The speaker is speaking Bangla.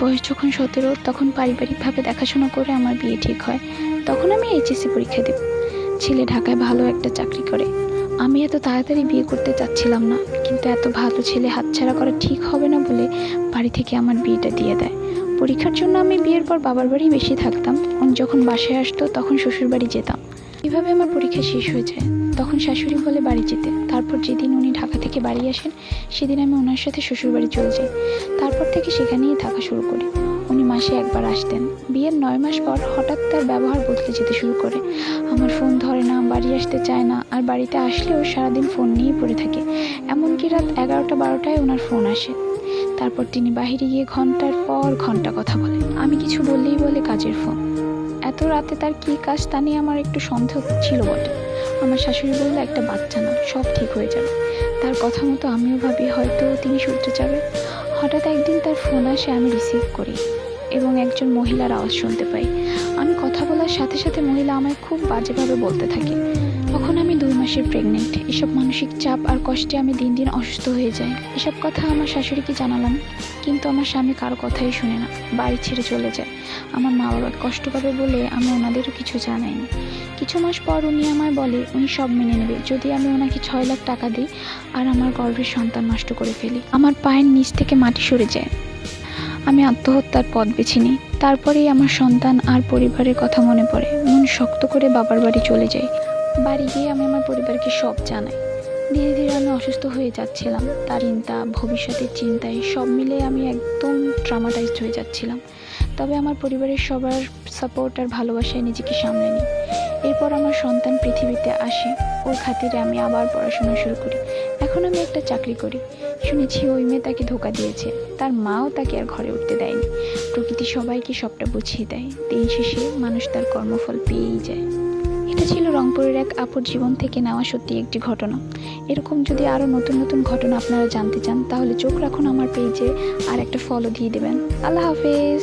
বয়স যখন সতেরো, তখন পারিবারিকভাবে দেখাশোনা করে আমার বিয়ে ঠিক হয়। তখন আমি এইচএসসি পরীক্ষা দেব। ছেলে ঢাকায় ভালো একটা চাকরি করে। আমি এত তাড়াতাড়ি বিয়ে করতে চাচ্ছিলাম না, কিন্তু এত ভালো ছেলে হাতছাড়া করা ঠিক হবে না বলে বাড়ি থেকে আমার বিয়েটা দিয়ে দেয়। পরীক্ষার জন্য আমি বিয়ের পর বাবার বাড়ি বেশি থাকতাম। যখন বাসায় আসতো, তখন শ্বশুর বাড়ি যেতাম। এভাবে আমার পরীক্ষা শেষ হয়ে যায়? তখন শাশুড়ি বলে বাড়ি যেতে। তারপর যেদিন উনি ঢাকা থেকে বাড়ি আসেন, সেদিন আমি ওনার সাথে শ্বশুর বাড়ি চলে যাই। তারপর থেকে সেখানেই থাকা শুরু করি। উনি মাসে একবার আসতেন। বিয়ের নয় মাস পর হঠাৎ তার ব্যবহার বদলে যেতে শুরু করে। আমার ফোন ধরে না, বাড়ি আসতে চায় না, আর বাড়িতে আসলেও সারাদিন ফোন নিয়েই পড়ে থাকে। এমনকি রাত এগারোটা বারোটায় ওনার ফোন আসে। তারপর তিনি বাইরে গিয়ে ঘণ্টার পর ঘণ্টা কথা বলে আমি কিছু বললেই বলে কাজের ফোন। এত রাতে তার কী কাজ তা নিয়ে আমার একটু সন্দেহ ছিল বটে। আমার শাশুড়ি বলল, একটা বাচ্চা না সব ঠিক হয়ে যাবে। তার কথা মতো আমিও ভাবি, হয়তো তিনি সূর্য যাবে হঠাৎ একদিন তার ফোন আসে, আমি রিসিভ করি এবং একজন মহিলার আওয়াজ শুনতে পাই। আমি কথা বলার সাথে সাথে মহিলা আমায় খুব বাজেভাবে বলতে থাকে। তখন আমি দুই মাসের প্রেগনেন্ট এসব মানসিক চাপ আর কষ্টে আমি দিন দিন অসুস্থ হয়ে যাই। এসব কথা আমার শাশুড়িকে জানালাম, কিন্তু আমার স্বামী কারও কথাই শুনে না, বাড়ি ছেড়ে চলে যায়। আমার মা বাবা কষ্ট পাবে বলে আমি ওনাদেরও কিছু জানাইনি। কিছু মাস পর উনি আমায় বলে, উনি সব মেনে নেবে। যদি আমি ওনাকে ছয় লাখ টাকা দিই আর আমার গর্ভের সন্তান নষ্ট করে ফেলি, আমার পায়ের নিচ থেকে মাটি সরে যায়। আমি আত্মহত্যার পথ বেছে নিই। তারপরেই আমার সন্তান আর পরিবারের কথা মনে পড়ে। মন শক্ত করে বাবার বাড়ি চলে যাই। বাড়ি গিয়ে আমি আমার পরিবারকে সব জানাই। ধীরে ধীরে আমি অসুস্থ হয়ে যাচ্ছিলাম। তার চিন্তা ভবিষ্যতের চিন্তায় সব মিলে আমি একদম ট্রামাটাইজড হয়ে যাচ্ছিলাম। তবে আমার পরিবারের সবার সাপোর্ট আর ভালোবাসায় নিজেকে সামলে নিই। এরপর আমার সন্তান পৃথিবীতে আসে। ওর খাতিরে আমি আবার পড়াশোনা শুরু করি। এখন আমি একটা চাকরি করি। শুনেছি ওই মেয়ে তাকে ধোকা দিয়েছে। তার মাও তাকে আর ঘরে উঠতে দেয়নি। প্রকৃতি সবাইকে সবটা বুঝিয়ে দেয়। দিন শেষে মানুষ তার কর্মফল পেয়েই যায়। এটা ছিল রংপুরের এক আপুর জীবন থেকে নেওয়া সত্যি একটি ঘটনা। এরকম যদি আরও নতুন নতুন ঘটনা আপনারা জানতে চান, তাহলে চোখ রাখুন আমার পেজে আর একটা ফলো দিয়ে দেবেন। আল্লাহ হাফেজ।